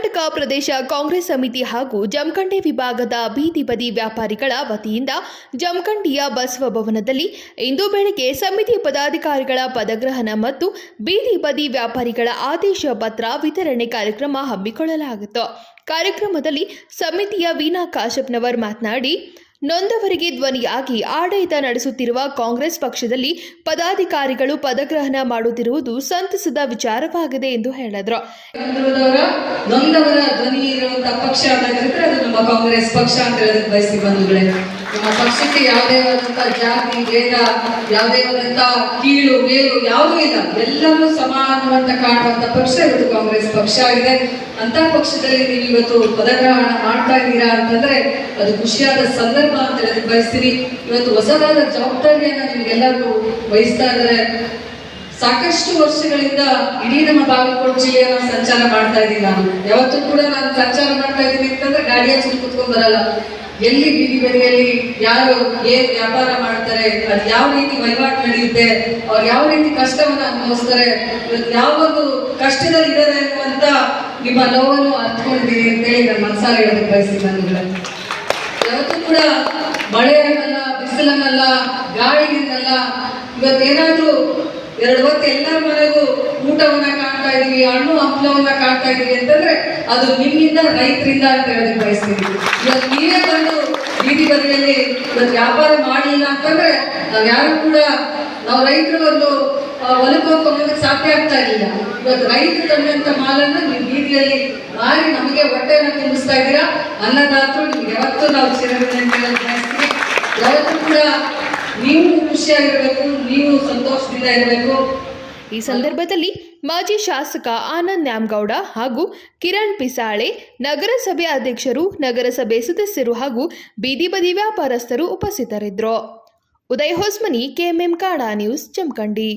ಕರ್ನಾಟಕ ಪ್ರದೇಶ ಕಾಂಗ್ರೆಸ್ ಸಮಿತಿ ಹಾಗೂ ಜಮಖಂಡಿ ವಿಭಾಗದ ಬೀದಿ ಬದಿ ವ್ಯಾಪಾರಿಗಳ ವತಿಯಿಂದ ಜಮಖಂಡಿಯ ಬಸವ ಭವನದಲ್ಲಿ ಇಂದು ಬೆಳಗ್ಗೆ ಸಮಿತಿ ಪದಾಧಿಕಾರಿಗಳ ಪದಗ್ರಹಣ ಮತ್ತು ಬೀದಿ ಬದಿ ವ್ಯಾಪಾರಿಗಳ ಆದೇಶ ಪತ್ರ ವಿತರಣೆ ಕಾರ್ಯಕ್ರಮ ಹಮ್ಮಿಕೊಳ್ಳಲಾಗಿತ್ತು. ಕಾರ್ಯಕ್ರಮದಲ್ಲಿ ಸಮಿತಿಯ ವೀನಾ ಕಾಶಪ್ನವರ್ ಮಾತನಾಡಿ ನೊಂದವರಿಗೆ ಧ್ವನಿಯಾಗಿ ಆಡಳಿತ ನಡೆಸುತ್ತಿರುವ ಕಾಂಗ್ರೆಸ್ ಪಕ್ಷದಲ್ಲಿ ಪದಾಧಿಕಾರಿಗಳು ಪದಗ್ರಹಣ ಮಾಡುತ್ತಿರುವುದು ಸಂತಸದ ವಿಚಾರವಾಗಿದೆ ಎಂದು ಹೇಳಿದರು. ಧ್ವನಿ ಇರುವಂತಹ ಪಕ್ಷ ಅಂತ ಹೇಳಿದ್ರೆ ಅದು ನಮ್ಮ ಕಾಂಗ್ರೆಸ್ ಪಕ್ಷ ಅಂತ ಹೇಳೋದಕ್ಕೆ ಬಯಸಿ ಬಂಧುಗಳೇ. ನಮ್ಮ ಪಕ್ಷಕ್ಕೆ ಯಾವುದೇ ಆದಂತಹ ಜಾತಿ, ಭೇದ, ಯಾವುದೇ ಆದಂತಹ ಕೀಳು, ಮೇಲು, ಯಾವುದೂ ಇಲ್ಲ. ಎಲ್ಲರೂ ಸಮಾನವಂತ ಕಾಣುವಂತ ಪಕ್ಷ ಇವತ್ತು ಕಾಂಗ್ರೆಸ್ ಪಕ್ಷ ಆಗಿದೆ. ಅಂತ ಪಕ್ಷದಲ್ಲಿ ನೀವು ಇವತ್ತು ಪದಗ್ರಹಣ ಮಾಡ್ತಾ ಇದ್ದೀರಾ ಅಂತಂದ್ರೆ ಅದು ಖುಷಿಯಾದ ಸಂದರ್ಭ ಅಂತ ಹೇಳಿ ಬಯಸ್ತೀನಿ. ಇವತ್ತು ಹೊಸದಾದ ಜವಾಬ್ದಾರಿಯನ್ನ ನಿಮ್ಗೆಲ್ಲರಿಗೂ ವಹಿಸ್ತಾ ಇದ್ದಾರೆ. ಸಾಕಷ್ಟು ವರ್ಷಗಳಿಂದ ಇಡೀ ನಮ್ಮ ಬಾಗಲಕೋಟೆ ಜಿಲ್ಲೆಯನ್ನ ಸಂಚಾರ ಮಾಡ್ತಾ ಇದ್ದೀನಿ ನಾನು. ಯಾವತ್ತೂ ಕೂಡ ನಾನು ಸಂಚಾರ ಮಾಡ್ತಾ ಇದ್ದೀನಿ ಅಂತಂದ್ರೆ ಗಾಡಿಯ ಸುತ್ತ ಕುತ್ಕೊಂಡ್ ಬರಲ್ಲ. ಎಲ್ಲಿ ಬೀದಿ ಬದಿಯಲ್ಲಿ ಯಾರು ಏನ್ ವ್ಯಾಪಾರ ಮಾಡ್ತಾರೆ, ಅದು ಯಾವ ರೀತಿ ವಹಿವಾಟು ನಡೆಯುತ್ತೆ, ಅವ್ರು ಯಾವ ರೀತಿ ಕಷ್ಟವನ್ನ ಅನುಭವಿಸ್ತಾರೆ ಇವತ್ತು ಯಾವ ಒಂದು ಕಷ್ಟದಲ್ಲಿ ಇದ್ದಾರೆ ಅನ್ನುವಂತ ನಿಮ್ಮ ನೋವನ್ನು ಅರ್ಥಕೊಂಡಿದ್ದೀನಿ ಅಂತೇಳಿ ನನ್ನ ಮನಸಾರ ಹೇಳೋದಕ್ಕೆ ಬಯಸ್ತೀನಿ ನನಗೆ ಯಾವತ್ತೂ ಕೂಡ ಮಳೆಯನ್ನಲ್ಲ, ಬಿಸಿಲನ್ನಲ್ಲ ಗಾಳಿಯನ್ನಲ್ಲ ಇವತ್ತೇನಾದ್ರೂ ಎರಡು ಹೊತ್ತು ಎಲ್ಲರ ಮನೆಗೂ ಊಟವನ್ನ ಕಾಣ್ತಾ ಇದೀವಿ, ಹಣ್ಣು ಹಂಪ್ಲವನ್ನ ಕಾಣ್ತಾ ಇದೀವಿ ಅಂತಂದ್ರೆ ಅದು ನಿಮ್ಮಿಂದ ರೈತರಿಂದ ಅಂತ ಹೇಳೋದಕ್ಕೆ ಬಯಸ್ತೀವಿ. ಇವತ್ತು ನೀವೇ ಬಂದು ಬೀದಿ ಬದಿಯಲ್ಲಿ ಇವತ್ತು ವ್ಯಾಪಾರ ಮಾಡಿಲ್ಲ ಅಂತಂದ್ರೆ ನಾವ್ ಯಾರು ಕೂಡ ನಾವು ರೈತರು ಒಂದು ಹೊಲಕ್ಕೆ ಸಾಧ್ಯ ಆಗ್ತಾ ಇರಲಿಲ್ಲ ಇವತ್ತು ರೈತರು ತಂದಂತ ಮಾಲನ್ನ ನೀವು ಬೀದಿಯಲ್ಲಿ ಮಾರಿ ನಮಗೆ ಹೊಟ್ಟೆಯನ್ನ ತುಂಬಿಸ್ತಾ ಇದ್ದೀರಾ? ಅನ್ನದಾತರು ನಿಮ್ಗೆ ಯಾವತ್ತೂ ನಾವು ಚಿರಋಣಿ ಅಂತ ಬಯಸ್ತೀವಿ. ಯಾವತ್ತೂ ಕೂಡ ಈ ಸಂದರ್ಭದಲ್ಲಿ ಮಾಜಿ ಶಾಸಕ ಆನಂದ್ ನ್ಯಾಮಗೌಡ ಹಾಗೂ ಕಿರಣ್ ಪಿಸಾಳೆ, ನಗರಸಭೆ ಅಧ್ಯಕ್ಷರು, ನಗರಸಭೆ ಸದಸ್ಯರು ಹಾಗೂ ಬೀದಿ ಬದಿ ವ್ಯಾಪಾರಸ್ಥರು ಉಪಸ್ಥಿತರಿದ್ದರು. ಉದಯ್ ಹೊಸ್ಮನಿ, ಕೆಎಂಎಂ ಕಾಡಾ ನ್ಯೂಸ್ ಜಮಖಂಡಿ